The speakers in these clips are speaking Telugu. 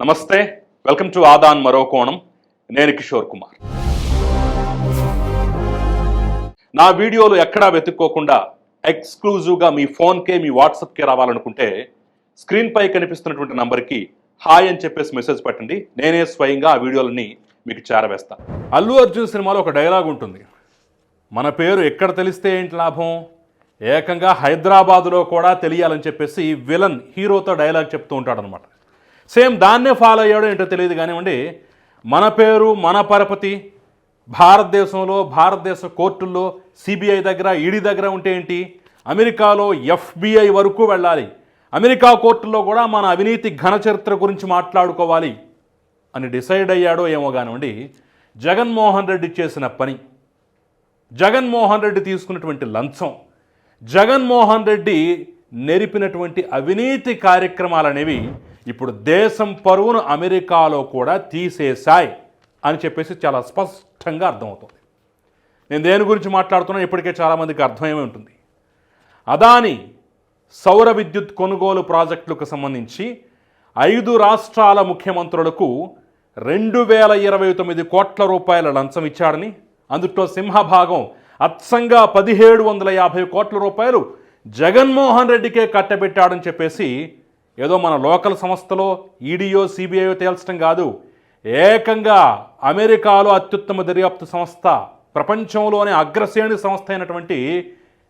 నమస్తే వెల్కమ్ టు ఆదాన్ మరో కోణం. నేను కిషోర్ కుమార్. నా వీడియోలు ఎక్కడా వెతుక్కోకుండా ఎక్స్క్లూజివ్గా మీ ఫోన్కే మీ వాట్సాప్కే రావాలనుకుంటే స్క్రీన్పై కనిపిస్తున్నటువంటి నంబర్కి హాయ్ అని చెప్పేసి మెసేజ్ పెట్టండి. నేనే స్వయంగా ఆ వీడియోలని మీకు చేరవేస్తాను అల్లు అర్జున్ సినిమాలో ఒక డైలాగ్ ఉంటుంది. మన పేరు ఎక్కడ తెలిస్తే ఏంటి లాభం? ఏకంగా హైదరాబాదులో కూడా తెలియాలని చెప్పేసి విలన్ హీరోతో డైలాగ్ చెప్తూ ఉంటాడనమాట సేమ్ దాన్నే ఫాలో అయ్యాడో ఏంటో తెలియదు కానివ్వండి మన పేరు మన పరపతి భారతదేశంలో భారతదేశ కోర్టుల్లో సిబిఐ దగ్గర ఈడీ దగ్గర ఉంటే ఏంటి? అమెరికాలో ఎఫ్బిఐ వరకు వెళ్ళాలి. అమెరికా కోర్టుల్లో కూడా మన అవినీతి ఘన చరిత్ర గురించి మాట్లాడుకోవాలి అని డిసైడ్ అయ్యాడో ఏమో కానివ్వండి జగన్మోహన్ రెడ్డి చేసిన పని. జగన్మోహన్ రెడ్డి తీసుకున్నటువంటి లంచం జగన్మోహన్ రెడ్డి నెరిపినటువంటి అవినీతి కార్యక్రమాలు అనేవి ఇప్పుడు దేశం పరువును అమెరికాలో కూడా తీసేశాయి అని చెప్పేసి చాలా స్పష్టంగా అర్థమవుతుంది. నేను దేని గురించి మాట్లాడుతున్నా ఇప్పటికే చాలామందికి అర్థమై ఉంటుంది. అదాని సౌర విద్యుత్ కొనుగోలు ప్రాజెక్టులకు సంబంధించి ఐదు రాష్ట్రాల ముఖ్యమంత్రులకు రెండు వేల ఇరవై తొమ్మిది కోట్ల రూపాయల లంచం ఇచ్చాడని అందుట్లో సింహభాగం అత్సంగా పదిహేడు వందల యాభై కోట్ల రూపాయలు జగన్మోహన్ రెడ్డికే కట్టబెట్టాడని చెప్పేసి ఏదో మన లోకల్ సంస్థలో ఈడీఓ సిబిఐయో తేల్చడం కాదు. ఏకంగా అమెరికాలో అత్యుత్తమ దర్యాప్తు సంస్థ ప్రపంచంలోనే అగ్రశ్రేణి సంస్థ అయినటువంటి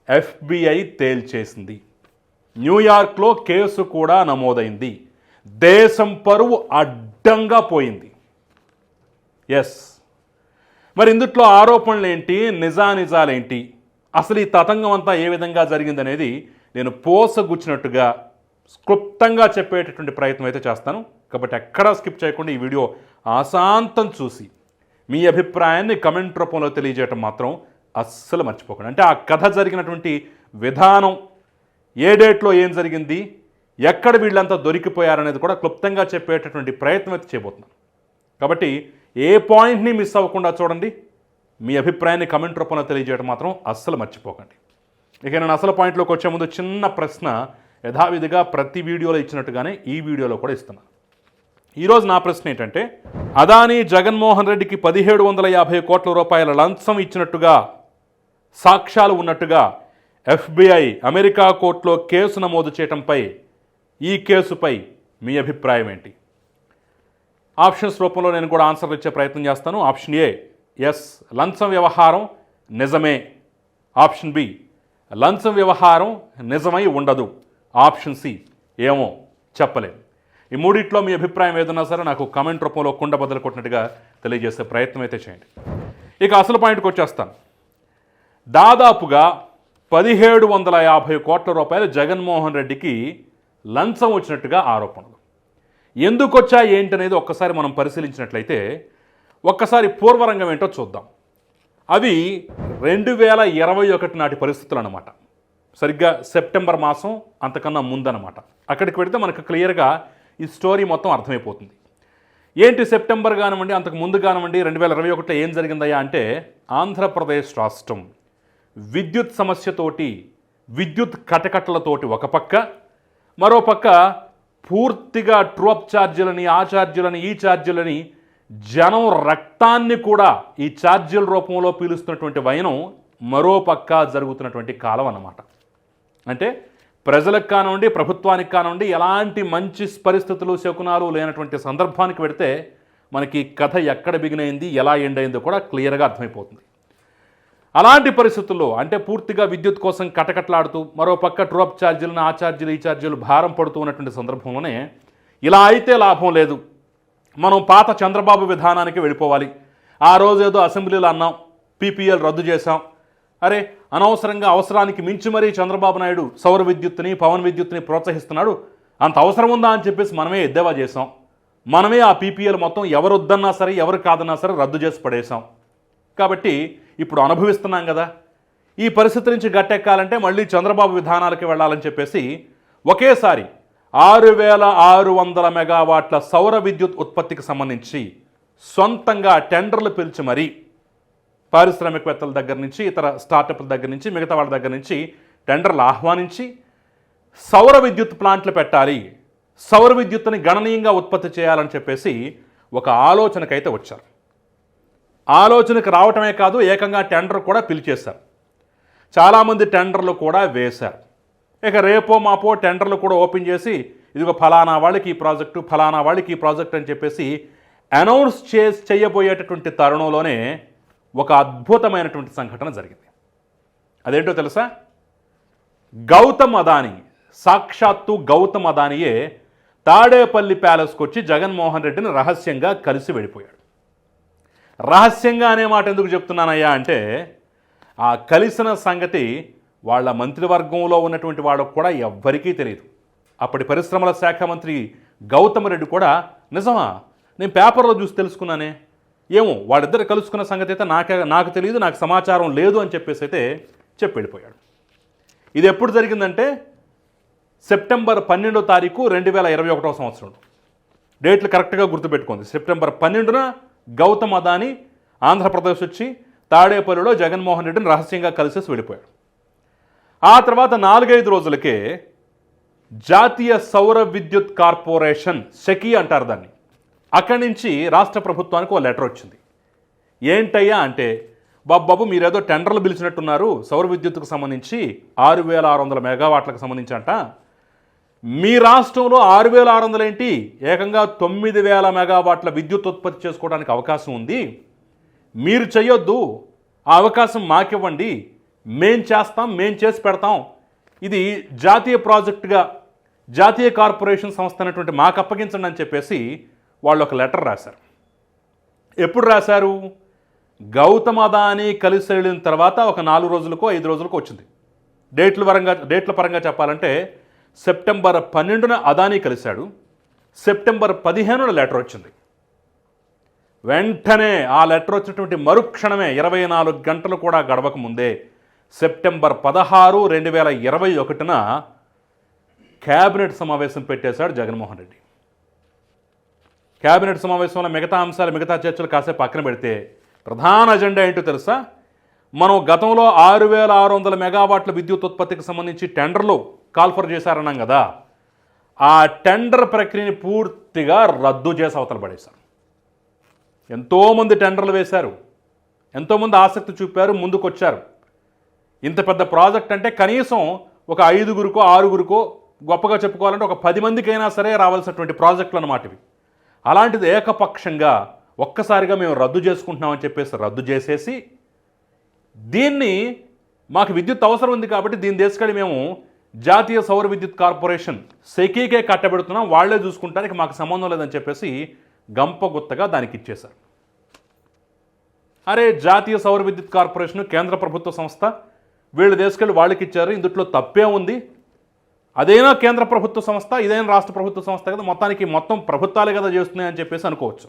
ఎఫ్బిఐ తేల్చేసింది. న్యూయార్క్లో కేసు కూడా నమోదైంది. దేశం పరువు అడ్డంగా పోయింది. ఎస్ మరి ఇందుట్లో ఆరోపణలు ఏంటి నిజానిజాలేంటి? అసలు ఈ తతంగం అంతా ఏ విధంగా జరిగిందనేది నేను పోసగుచ్చినట్టుగా క్లుప్తంగా చెప్పేటటువంటి ప్రయత్నం అయితే చేస్తాను. కాబట్టి ఎక్కడా స్కిప్ చేయకుండా ఈ వీడియో ఆశాంతం చూసి మీ అభిప్రాయాన్ని కమెంట్ రూపంలో తెలియజేయటం మాత్రం అస్సలు మర్చిపోకండి. అంటే ఆ కథ జరిగినటువంటి విధానం ఏ డేట్లో ఏం జరిగింది ఎక్కడ వీళ్ళంతా దొరికిపోయారనేది కూడా క్లుప్తంగా చెప్పేటటువంటి ప్రయత్నం అయితే చేయబోతున్నాను. కాబట్టి ఏ పాయింట్ని మిస్ అవ్వకుండా చూడండి. మీ అభిప్రాయాన్ని కమెంట్ రూపంలో తెలియజేయడం మాత్రం అస్సలు మర్చిపోకండి. ఇక నేను అసలు పాయింట్లోకి వచ్చే ముందు చిన్న ప్రశ్న. యథావిధిగా ప్రతి వీడియోలో ఇచ్చినట్టుగానే ఈ వీడియోలో కూడా ఇస్తున్నాను ఈరోజు నా ప్రశ్న ఏంటంటే అదానీ జగన్మోహన్ రెడ్డికి పదిహేడు వందల యాభై కోట్ల రూపాయల లంచం ఇచ్చినట్టుగా సాక్ష్యాలు ఉన్నట్టుగా ఎఫ్బిఐ అమెరికా కోర్టులో కేసు నమోదు చేయటంపై ఈ కేసుపై మీ అభిప్రాయం ఏంటి? ఆప్షన్స్ రూపంలో నేను కూడా ఆన్సర్లు ఇచ్చే ప్రయత్నం చేస్తాను. ఆప్షన్ ఏ ఎస్ లంచం వ్యవహారం నిజమే. ఆప్షన్ బి లంచం వ్యవహారం నిజమై ఉండదు. ఆప్షన్ సి ఏమో చెప్పలేం ఈ మూడిట్లో మీ అభిప్రాయం ఏదన్నా సరే నాకు కమెంట్ రూపంలో కుండ బదులు కొట్టినట్టుగా తెలియజేసే ప్రయత్నం అయితే చేయండి. ఇక అసలు పాయింట్కి వచ్చేస్తాను. దాదాపుగా పదిహేడు వందల యాభై కోట్ల రూపాయలు జగన్మోహన్ రెడ్డికి లంచం వచ్చినట్టుగా ఆరోపణలు. ఎందుకు వచ్చా ఏంటనేది ఒక్కసారి మనం పరిశీలించినట్లయితే ఒక్కసారి పూర్వరంగం ఏంటో చూద్దాం. అవి రెండు వేల ఇరవై ఒకటి నాటి పరిస్థితులు అన్నమాట. సరిగ్గా సెప్టెంబర్ మాసం అంతకన్నా ముందనమాట అక్కడికి పెడితే మనకు క్లియర్గా ఈ స్టోరీ మొత్తం అర్థమైపోతుంది. ఏంటి సెప్టెంబర్ కానివ్వండి అంతకు ముందు కానివ్వండి రెండు వేల ఇరవై ఒకటిలో ఏం జరిగిందయ్యా అంటే ఆంధ్రప్రదేశ్ రాష్ట్రం విద్యుత్ సమస్యతోటి విద్యుత్ కటకట్లతోటి ఒక పక్క మరో పక్క పూర్తిగా ట్రోప్ ఛార్జీలని ఆ ఛార్జీలని ఈ ఛార్జీలని జనం రక్తాన్ని కూడా ఈ ఛార్జీల రూపంలో పీలుస్తున్నటువంటి వైనం మరో పక్క జరుగుతున్నటువంటి కాలం అన్నమాట. అంటే ప్రజలకు కానివ్వండి ప్రభుత్వానికి కానివ్వండి ఎలాంటి మంచి పరిస్థితులు శకునాలు లేనటువంటి సందర్భానికి పెడితే మనకి కథ ఎక్కడ బిగినైంది ఎలా ఎండ్ అయిందో కూడా క్లియర్గా అర్థమైపోతుంది. అలాంటి పరిస్థితుల్లో అంటే పూర్తిగా విద్యుత్ కోసం కటకట్లాడుతూ మరో పక్క ఛార్జీలను ఆ ఛార్జీలు ఈ ఛార్జీలు భారం పడుతూ ఉన్నటువంటి సందర్భంలోనే ఇలా అయితే లాభం లేదు. మనం పాత చంద్రబాబు విధానానికి వెళ్ళిపోవాలి. ఆ రోజు ఏదో అసెంబ్లీలో అన్నాం పీపీఎల్ రద్దు చేశాం అరే అనవసరంగా అవసరానికి మించి మరీ చంద్రబాబు నాయుడు సౌర విద్యుత్ని పవన్ విద్యుత్ని ప్రోత్సహిస్తున్నాడు. అంత అవసరం ఉందా అని చెప్పేసి మనమే ఎద్దేవా చేసాం మనమే ఆ పీపీఎల్ మొత్తం ఎవరు వద్దన్నా సరే ఎవరు కాదన్నా సరే రద్దు చేసి పడేసాం కాబట్టి ఇప్పుడు అనుభవిస్తున్నాం కదా. ఈ పరిస్థితి నుంచి గట్టెక్కాలంటే మళ్ళీ చంద్రబాబు విధానాలకి వెళ్ళాలని చెప్పేసి ఒకేసారి ఆరు వేల ఆరు వందల మెగావాట్ల సౌర విద్యుత్ ఉత్పత్తికి సంబంధించి సొంతంగా టెండర్లు పిలిచి మరీ పారిశ్రామికవేత్తల దగ్గర నుంచి ఇతర స్టార్టప్ల దగ్గర నుంచి మిగతా వాళ్ళ దగ్గర నుంచి టెండర్లు ఆహ్వానించి సౌర విద్యుత్ ప్లాంట్లు పెట్టాలి. సౌర విద్యుత్తుని గణనీయంగా ఉత్పత్తి చేయాలని చెప్పేసి ఒక ఆలోచనకైతే వచ్చారు. ఆలోచనకు రావటమే కాదు ఏకంగా టెండర్ కూడా పిలిచేశారు చాలామంది టెండర్లు కూడా వేశారు. ఇక రేపో మాపో టెండర్లు కూడా ఓపెన్ చేసి ఇదిగో ఫలానా వాళ్ళకి ఈ ప్రాజెక్టు ఫలానా వాళ్ళకి ఈ ప్రాజెక్ట్ అని చెప్పేసి అనౌన్స్ చే చేయబోయేటటువంటి తరుణంలోనే ఒక అద్భుతమైనటువంటి సంఘటన జరిగింది. అదేంటో తెలుసా? గౌతమ్ అదాని సాక్షాత్తు గౌతమ్ అదానియే తాడేపల్లి ప్యాలెస్కి వచ్చి జగన్మోహన్ రెడ్డిని రహస్యంగా కలిసి వెళ్ళిపోయాడు. రహస్యంగా అనే మాట ఎందుకు చెప్తున్నానయ్యా అంటే ఆ కలిసిన సంగతి వాళ్ళ మంత్రివర్గంలో ఉన్నటువంటి వాళ్ళకు కూడా ఎవ్వరికీ తెలియదు. అప్పటి పరిశ్రమల శాఖ మంత్రి గౌతమ్ రెడ్డి కూడా నిజమా? నేను పేపర్లో చూసి తెలుసుకున్నానే. ఏమో వాళ్ళిద్దరు కలుసుకున్న సంగతి అయితే నాకే నాకు తెలియదు నాకు సమాచారం లేదు అని చెప్పేసి అయితే చెప్పి వెళ్ళిపోయాడు ఇది ఎప్పుడు జరిగిందంటే సెప్టెంబర్ పన్నెండో తారీఖు రెండు వేల ఇరవై ఒకటో సంవత్సరం. డేట్లు కరెక్ట్గా గుర్తుపెట్టుకుంది సెప్టెంబర్ పన్నెండున గౌతమ్ అదాని ఆంధ్రప్రదేశ్ వచ్చి తాడేపల్లిలో జగన్మోహన్ రెడ్డిని రహస్యంగా కలిసేసి వెళ్ళిపోయాడు. ఆ తర్వాత నాలుగైదు రోజులకే జాతీయ సౌర విద్యుత్ కార్పొరేషన్ సెకి అంటారు దాన్ని. అక్కడి నుంచి రాష్ట్ర ప్రభుత్వానికి ఓ లెటర్ వచ్చింది. ఏంటయ్యా అంటే బాబు మీరేదో టెండర్లు పిలిచినట్టున్నారు. సౌర విద్యుత్తుకు సంబంధించి ఆరు వేల ఆరు వందల మెగావాట్లకు సంబంధించి అంట మీ రాష్ట్రంలో ఆరు వేల ఆరు వందలు ఏంటి? ఏకంగా తొమ్మిది వేల మెగావాట్ల విద్యుత్ ఉత్పత్తి చేసుకోవడానికి అవకాశం ఉంది. మీరు చేయొద్దు ఆ అవకాశం మాకివ్వండి. మేం చేస్తాం మేం చేసి పెడతాం. ఇది జాతీయ ప్రాజెక్టుగా జాతీయ కార్పొరేషన్ సంస్థ అనేటువంటి మాకు అప్పగించండి అని చెప్పేసి వాళ్ళు ఒక లెటర్ రాశారు. ఎప్పుడు రాశారు? గౌతమ్ అదాని కలిసి వెళ్ళిన తర్వాత ఒక నాలుగు రోజులకో ఐదు రోజులకో వచ్చింది. డేట్ల పరంగా డేట్ల పరంగా చెప్పాలంటే సెప్టెంబర్ పన్నెండున అదానీ కలిశాడు. సెప్టెంబర్ పదిహేనున లెటర్ వచ్చింది. వెంటనే ఆ లెటర్ వచ్చినటువంటి మరుక్షణమే ఇరవై నాలుగు గంటలు కూడా గడవక ముందే సెప్టెంబర్ పదహారు రెండు వేల ఇరవై ఒకటిన క్యాబినెట్ సమావేశం పెట్టేశాడు జగన్మోహన్ రెడ్డి. క్యాబినెట్ సమావేశంలో మిగతా అంశాలు మిగతా చర్చలు కాసేపు పక్కన పెడితే ప్రధాన అజెండా ఏంటో తెలుసా? మనం గతంలో ఆరు వేల ఆరు వందల మెగావాట్ల విద్యుత్ ఉత్పత్తికి సంబంధించి టెండర్లు కాల్ఫర్ చేశారన్నాం కదా. ఆ టెండర్ ప్రక్రియని పూర్తిగా రద్దు చేసి అవతల పడేశారు. ఎంతోమంది టెండర్లు వేశారు. ఎంతోమంది ఆసక్తి చూపారు ముందుకొచ్చారు. ఇంత పెద్ద ప్రాజెక్ట్ అంటే కనీసం ఒక ఐదుగురికో ఆరుగురికో గొప్పగా చెప్పుకోవాలంటే ఒక పది మందికైనా సరే రావాల్సినటువంటి ప్రాజెక్టులు అన్నమాట ఇవి. అలాంటిది ఏకపక్షంగా ఒక్కసారిగా మేము రద్దు చేసుకుంటున్నామని చెప్పేసి రద్దు చేసేసి దీన్ని మాకు విద్యుత్ అవసరం ఉంది కాబట్టి దీని తీసుకెళ్ళి మేము జాతీయ సౌర విద్యుత్ కార్పొరేషన్ సెకీకే కట్టబెడుతున్నాం. వాళ్ళే చూసుకుంటానికి మాకు సంబంధం లేదని చెప్పేసి గంపగుత్తగా దానికి ఇచ్చేశారు. అరే జాతీయ సౌర విద్యుత్ కార్పొరేషన్ కేంద్ర ప్రభుత్వ సంస్థ వీళ్ళు తీసుకెళ్ళి వాళ్ళకి ఇచ్చారు. ఇందుట్లో తప్పే ఉంది. అదైనా కేంద్ర ప్రభుత్వ సంస్థ ఇదైనా రాష్ట్ర ప్రభుత్వ సంస్థ కదా మొత్తానికి మొత్తం ప్రభుత్వాలే కదా చేస్తున్నాయి అని చెప్పేసి అనుకోవచ్చు.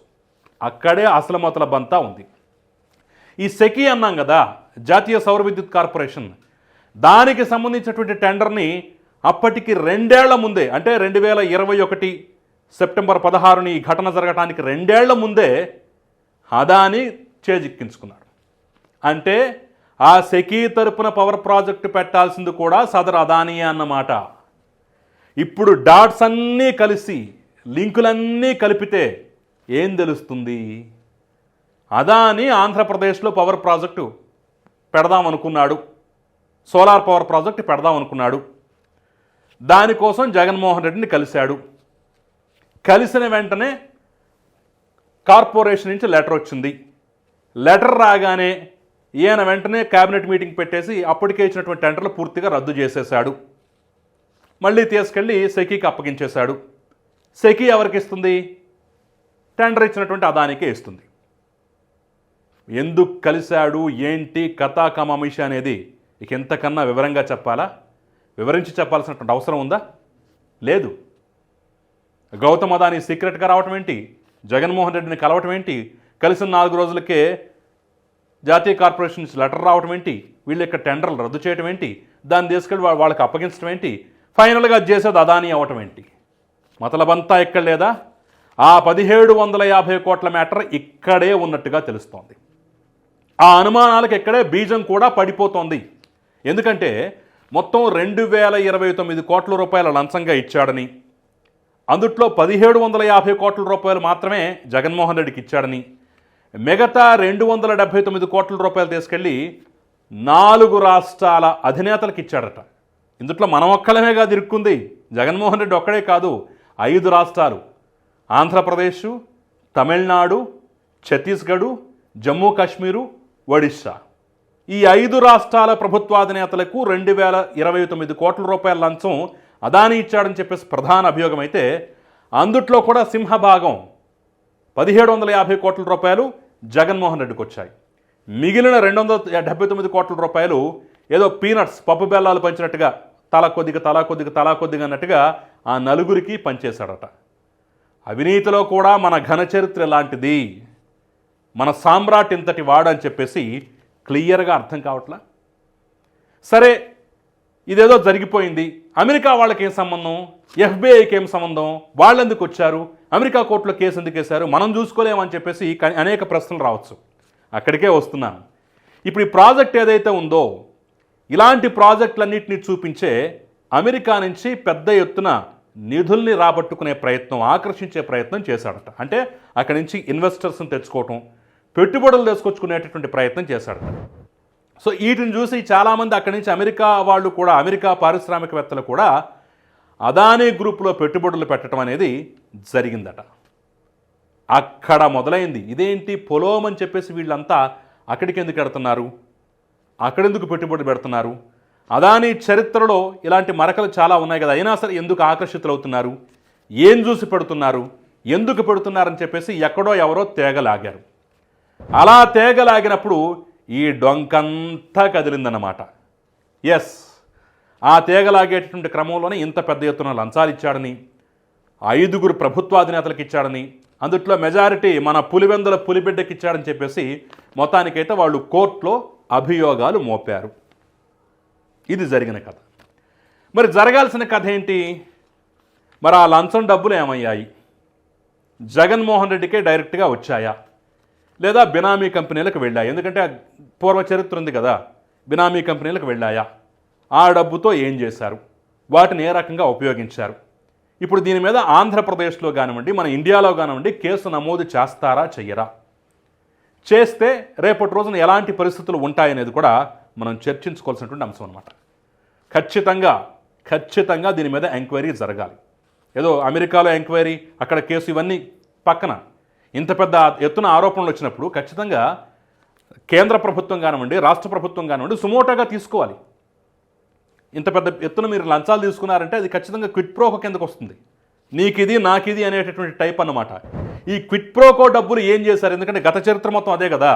అక్కడే అసలు బంతా ఉంది. ఈ సెకి అన్నాం కదా జాతీయ సౌర విద్యుత్ కార్పొరేషన్. దానికి సంబంధించినటువంటి టెండర్ని అప్పటికి రెండేళ్ళ ముందే అంటే రెండు వేల ఇరవై ఒకటి సెప్టెంబర్ పదహారుని ఈ ఘటన జరగటానికి రెండేళ్ళ ముందే అదాని చేజిక్కించుకున్నాడు. అంటే ఆ సెకీ తరపున పవర్ ప్రాజెక్టు పెట్టాల్సింది కూడా సదర్ అదానియే అన్నమాట. ఇప్పుడు డాట్స్ అన్నీ కలిసి లింకులన్నీ కలిపితే ఏం తెలుస్తుంది? అదాని ఆంధ్రప్రదేశ్లో పవర్ ప్రాజెక్టు పెడదాం అనుకున్నాడు సోలార్ పవర్ ప్రాజెక్ట్ పెడదాం అనుకున్నాడు దానికోసం జగన్మోహన్ రెడ్డిని కలిశాడు. కలిసిన వెంటనే కార్పొరేషన్ నుంచి లెటర్ వచ్చింది. లెటర్ రాగానే ఈయన వెంటనే క్యాబినెట్ మీటింగ్ పెట్టేసి అప్పటికే ఇచ్చినటువంటి టెండర్లు పూర్తిగా రద్దు చేసేశాడు. మళ్ళీ తీసుకెళ్ళి సెకీకి అప్పగించేశాడు. సెకీ ఎవరికి ఇస్తుంది టెండర్ ఇచ్చినటువంటి అదానికే ఇస్తుంది. ఎందుకు కలిశాడు? ఏంటి? కథా కమామిషి అనేది ఇక ఎంతకన్నా వివరంగా చెప్పాలా? వివరించి చెప్పాల్సినటువంటి అవసరం ఉందా? లేదు. గౌతమ్ అదాని సీక్రెట్గా రావటం ఏంటి? జగన్మోహన్ రెడ్డిని కలవటం ఏంటి? కలిసిన నాలుగు రోజులకే జాతీయ కార్పొరేషన్ నుంచి లెటర్ రావటం ఏంటి? వీళ్ళ యొక్క టెండర్లు రద్దు చేయటం ఏంటి? దాన్ని తీసుకెళ్ళి వాళ్ళకి అప్పగించడం ఏంటి? ఫైనల్గా చేసేది అదాని అవటం ఏంటి? మతలబంతా ఎక్కడ లేదా? ఆ పదిహేడు వందల యాభై కోట్ల మ్యాటర్ ఇక్కడే ఉన్నట్టుగా తెలుస్తోంది. ఆ అనుమానాలకు ఇక్కడే బీజం కూడా పడిపోతోంది. ఎందుకంటే మొత్తం రెండు వేల ఇరవై తొమ్మిది కోట్ల రూపాయల లంచంగా ఇచ్చాడని అందుట్లో పదిహేడు వందల యాభై కోట్ల రూపాయలు మాత్రమే జగన్మోహన్ రెడ్డికి ఇచ్చాడని మిగతా రెండు వందల డెబ్భై తొమ్మిది కోట్ల రూపాయలు తీసుకెళ్ళి నాలుగు రాష్ట్రాల అధినేతలకు ఇచ్చాడట. ఇందుట్లో మనం ఒక్కలమే కాదు ఇరుక్కుంది. జగన్మోహన్ రెడ్డి ఒక్కడే కాదు ఐదు రాష్ట్రాలు. ఆంధ్రప్రదేశ్ తమిళనాడు ఛత్తీస్గఢ్ జమ్మూ కాశ్మీరు ఒడిశా. ఈ ఐదు రాష్ట్రాల ప్రభుత్వాధినేతలకు రెండు వేల ఇరవై తొమ్మిది కోట్ల రూపాయల లంచం అదాని ఇచ్చాడని చెప్పేసి ప్రధాన అభియోగం అయితే అందుట్లో కూడా సింహభాగం పదిహేడు వందల యాభై కోట్ల రూపాయలు జగన్మోహన్ రెడ్డికి వచ్చాయి మిగిలిన రెండు వందల డెబ్బై తొమ్మిది కోట్ల రూపాయలు ఏదో పీనట్స్ పప్పు బెల్లాలు పంచినట్టుగా తలా కొద్దిగా తలా కొద్దిగా తలా కొద్దిగా అన్నట్టుగా ఆ నలుగురికి పనిచేశాడట అవినీతిలో కూడా మన ఘన చరిత్ర లాంటిది మన సామ్రాట్ ఇంతటి వాడు అని చెప్పేసి క్లియర్గా అర్థం కావట్లా? సరే ఇదేదో జరిగిపోయింది. అమెరికా వాళ్ళకి ఏం సంబంధం? ఎఫ్బిఐకి ఏం సంబంధం? వాళ్ళు ఎందుకు వచ్చారు? అమెరికా కోర్టులో కేసు ఎందుకు వేశారు? మనం చూసుకోలేమని చెప్పేసి అనేక ప్రశ్నలు రావచ్చు. అక్కడికే వస్తున్నాను ఇప్పుడు ఈ ప్రాజెక్ట్ ఏదైతే ఉందో ఇలాంటి ప్రాజెక్టులన్నింటినీ చూపించే అమెరికా నుంచి పెద్ద ఎత్తున నిధుల్ని రాబట్టుకునే ప్రయత్నం ఆకర్షించే ప్రయత్నం చేశాడట. అంటే అక్కడి నుంచి ఇన్వెస్టర్స్ని తెచ్చుకోవటం పెట్టుబడులు తీసుకొచ్చుకునేటటువంటి ప్రయత్నం చేశాడట. సో వీటిని చూసి చాలామంది అక్కడి నుంచి అమెరికా వాళ్ళు కూడా అమెరికా పారిశ్రామికవేత్తలు కూడా అదానీ గ్రూపులో పెట్టుబడులు పెట్టడం అనేది జరిగిందట. అక్కడ మొదలైంది. ఇదేంటి పొలోమని చెప్పేసి వీళ్ళంతా అక్కడికి ఎందుకు వెడుతున్నారు అక్కడెందుకు పెట్టుబడి పెడుతున్నారు? అదాని చరిత్రలో ఇలాంటి మరకలు చాలా ఉన్నాయి కదా. అయినా సరే ఎందుకు ఆకర్షితులవుతున్నారు? ఏం చూసి పెడుతున్నారు? ఎందుకు పెడుతున్నారని చెప్పేసి ఎక్కడో ఎవరో తేగలాగారు. అలా తేగలాగినప్పుడు ఈ డొంకంతా కదిలిందన్నమాట. ఎస్ ఆ తేగలాగేటటువంటి క్రమంలోనే ఇంత పెద్ద ఎత్తున లంచాలు ఇచ్చాడని ఐదుగురు ప్రభుత్వాధినేతలకు ఇచ్చాడని అందుట్లో మెజారిటీ మన పులివెందుల పులిబిడ్డకి ఇచ్చాడని చెప్పేసి మొత్తానికైతే వాళ్ళు కోర్టులో అభియోగాలు మోపారు. ఇది జరిగిన కథ. మరి జరగాల్సిన కథ ఏంటి? మరి ఆ లంచం డబ్బులు ఏమయ్యాయి? జగన్మోహన్ రెడ్డికే డైరెక్ట్గా వచ్చాయా? లేదా బినామీ కంపెనీలకు వెళ్ళాయి? ఎందుకంటే పూర్వ చరిత్ర ఉంది కదా. బినామీ కంపెనీలకు వెళ్ళాయా? ఆ డబ్బుతో ఏం చేశారు? వాటిని ఏ రకంగా ఉపయోగించారు? ఇప్పుడు దీని మీద ఆంధ్రప్రదేశ్లో కానివ్వండి మన ఇండియాలో కానివ్వండి కేసు నమోదు చేస్తారా చెయ్యరా? చేస్తే రేపటి రోజున ఎలాంటి పరిస్థితులు ఉంటాయనేది కూడా మనం చర్చించుకోవాల్సినటువంటి అంశం అనమాట ఖచ్చితంగా ఖచ్చితంగా దీని మీద ఎంక్వైరీ జరగాలి. ఏదో అమెరికాలో ఎంక్వైరీ అక్కడ కేసు ఇవన్నీ పక్కన. ఇంత పెద్ద ఎత్తున ఆరోపణలు వచ్చినప్పుడు ఖచ్చితంగా కేంద్ర ప్రభుత్వం కానివ్వండి రాష్ట్ర ప్రభుత్వం కానివ్వండి సుమోటాగా తీసుకోవాలి. ఇంత పెద్ద ఎత్తున మీరు లంచాలు తీసుకున్నారంటే అది ఖచ్చితంగా క్విట్ ప్రోకో కిందకు వస్తుంది నీకిది నాకిది అనేటటువంటి టైప్ అన్నమాట. ఈ క్విట్ ప్రోకో డబ్బులు ఏం చేశారు? ఎందుకంటే గత చరిత్ర మొత్తం అదే కదా.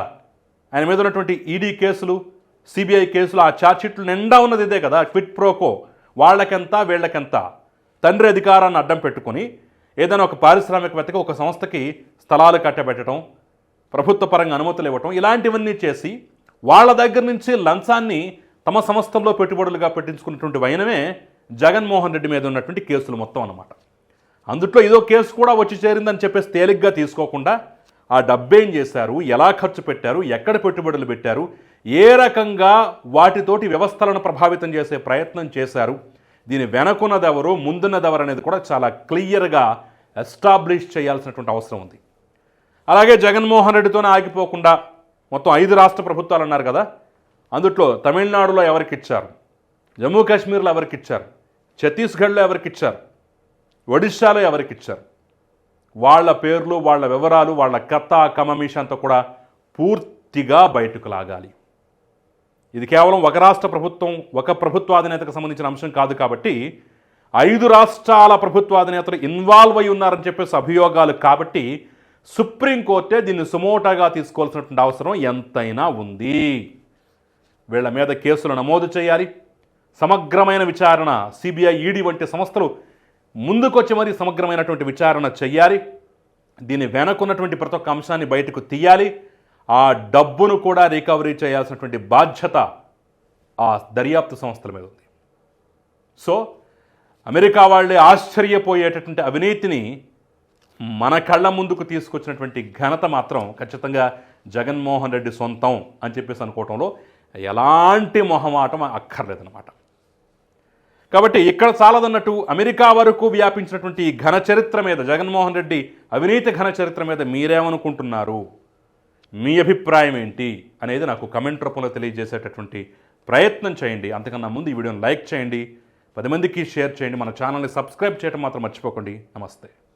ఆయన మీద ఉన్నటువంటి ఈడీ కేసులు సిబిఐ కేసులు ఆ ఛార్జ్షీట్లు నిండా ఉన్నది ఇదే కదా క్విట్ ప్రోకో వాళ్ళకెంత వీళ్ళకెంత? తండ్రి అధికారాన్ని అడ్డం పెట్టుకొని ఏదైనా ఒక పారిశ్రామికవేత్తకి ఒక సంస్థకి స్థలాలు కట్టబెట్టడం ప్రభుత్వ పరంగా అనుమతులు ఇవ్వటం ఇలాంటివన్నీ చేసి వాళ్ళ దగ్గర నుంచి లంచాన్ని తమ సంస్థల్లో పెట్టుబడులుగా పెట్టించుకున్నటువంటి వైనమే జగన్మోహన్ రెడ్డి మీద ఉన్నటువంటి కేసులు మొత్తం అన్నమాట. అందుట్లో ఏదో కేసు కూడా వచ్చి చేరిందని చెప్పేసి తేలిగ్గా తీసుకోకుండా ఆ డబ్బేం చేశారు? ఎలా ఖర్చు పెట్టారు? ఎక్కడ పెట్టుబడులు పెట్టారు? ఏ రకంగా వాటితోటి వ్యవస్థలను ప్రభావితం చేసే ప్రయత్నం చేశారు? దీని వెనకున్నదెవరు? ముందున్నదెవరు అనేది కూడా చాలా క్లియర్గా ఎస్టాబ్లిష్ చేయాల్సినటువంటి అవసరం ఉంది. అలాగే జగన్మోహన్ రెడ్డితోనే ఆగిపోకుండా మొత్తం ఐదు రాష్ట్ర ప్రభుత్వాలు అన్నారు కదా అందుట్లో తమిళనాడులో ఎవరికి ఇచ్చారు? జమ్మూ కాశ్మీర్లో ఎవరికి ఇచ్చారు? ఛత్తీస్గఢ్లో ఎవరికి ఇచ్చారు? ఒడిశాలో ఎవరికి ఇచ్చారు వాళ్ళ పేర్లు వాళ్ళ వివరాలు వాళ్ళ కథ కమమీష అంతా కూడా పూర్తిగా బయటకు లాగాలి. ఇది కేవలం ఒక రాష్ట్ర ప్రభుత్వం ఒక ప్రభుత్వాధినేతకు సంబంధించిన అంశం కాదు కాబట్టి ఐదు రాష్ట్రాల ప్రభుత్వాధినేతలు ఇన్వాల్వ్ అయి ఉన్నారని చెప్పేసి అభియోగాలు కాబట్టి సుప్రీంకోర్టే దీన్ని సుమోటాగా తీసుకోవాల్సినటువంటి అవసరం ఎంతైనా ఉంది. వీళ్ళ మీద కేసులు నమోదు చేయాలి. సమగ్రమైన విచారణ సిబిఐ ఈడీ వంటి సంస్థలు ముందుకొచ్చి మరీ సమగ్రమైనటువంటి విచారణ చెయ్యాలి. దీని వెనకున్నటువంటి ప్రతి ఒక్క అంశాన్ని బయటకు తీయాలి. ఆ డబ్బును కూడా రికవరీ చేయాల్సినటువంటి బాధ్యత ఆ దర్యాప్తు సంస్థల మీద ఉంది. సో అమెరికా వాళ్ళే ఆశ్చర్యపోయేటటువంటి అవినీతిని మన కళ్ళ ముందుకు తీసుకొచ్చినటువంటి ఘనత మాత్రం ఖచ్చితంగా జగన్మోహన్ రెడ్డి సొంతం అని చెప్పేసి అనుకోవటంలో ఎలాంటి మొహమాటం అక్కర్లేదన్నమాట. కాబట్టి ఇక్కడ చాలదన్నట్టు అమెరికా వరకు వ్యాపించినటువంటి ఘన చరిత్ర మీద జగన్మోహన్ రెడ్డి అవినీతి ఘన చరిత్ర మీద మీరేమనుకుంటున్నారు? మీ అభిప్రాయం ఏంటి? అనేది నాకు కమెంట్ రూపంలో తెలియజేసేటటువంటి ప్రయత్నం చేయండి. అంతకన్నా ముందు ఈ వీడియోని లైక్ చేయండి. పది మందికి షేర్ చేయండి. మన ఛానల్ని సబ్స్క్రైబ్ చేయడం మాత్రం మర్చిపోకండి. నమస్తే.